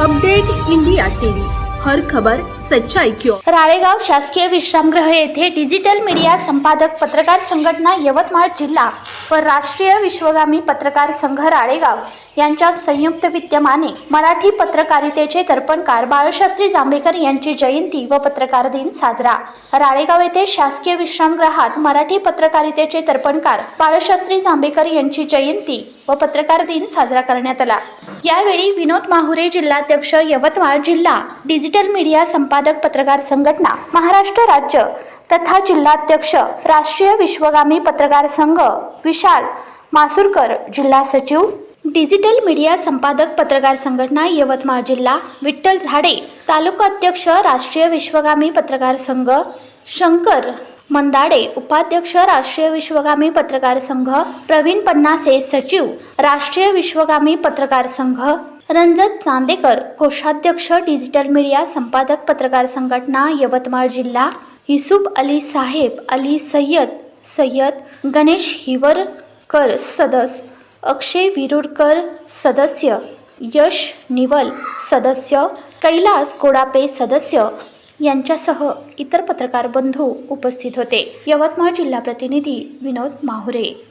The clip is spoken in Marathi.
Update India TV. हर खबर सच्चाई की राळेगाव शासकीय विश्रामगृह येथे डिजिटल मीडिया संपादक पत्रकार संघटना यवतमाळ जिल्हा व राष्ट्रीय विश्वगामी पत्रकार संघ राळेगाव यांच्या संयुक्त विद्यमाने मराठी पत्रकारितेचे दर्पणकार बाळशास्त्री जांभेकर यांची जयंती व पत्रकार दिन साजरा. राळेगाव येथे शासकीय विश्रामगृहात मराठी पत्रकारितेचे दर्पणकार बाळशास्त्री जांभेकर यांची जयंती व पत्रकार दिन साजरा करण्यात आला. यावेळी विनोद माहुरे जिल्हाध्यक्ष यवतमाळ जिल्हा डिजिटल मीडिया संपादक पत्रकार संघटना महाराष्ट्र राज्य तथा जिल्हाध्यक्ष राष्ट्रीय विश्वगामी पत्रकार संघ विशाल मासुरकर जिल्हा सचिव. डिजिटल मीडिया संपादक पत्रकार संघटना यवतमाळ जिल्हा विठ्ठल झाडे तालुका अध्यक्ष राष्ट्रीय विश्वगामी पत्रकार संघ शंकर मंदाडे उपाध्यक्ष राष्ट्रीय विश्वगामी पत्रकार संघ प्रवीण पन्नासे सचिव राष्ट्रीय विश्वगामी पत्रकार संघ रंजत चांदेकर कोषाध्यक्ष डिजिटल मीडिया संपादक पत्रकार संघटना यवतमाळ जिल्हा युसुफ अली साहेब अली सय्यद सय्यद गणेश हिवरकर सदस्य अक्षय विरुडकर सदस्य यश निवल सदस्य कैलास कोडापे सदस्य यांच्यासह इतर पत्रकार बंधू उपस्थित होते. यवतमाळ जिल्हा प्रतिनिधी विनोद माहुरे.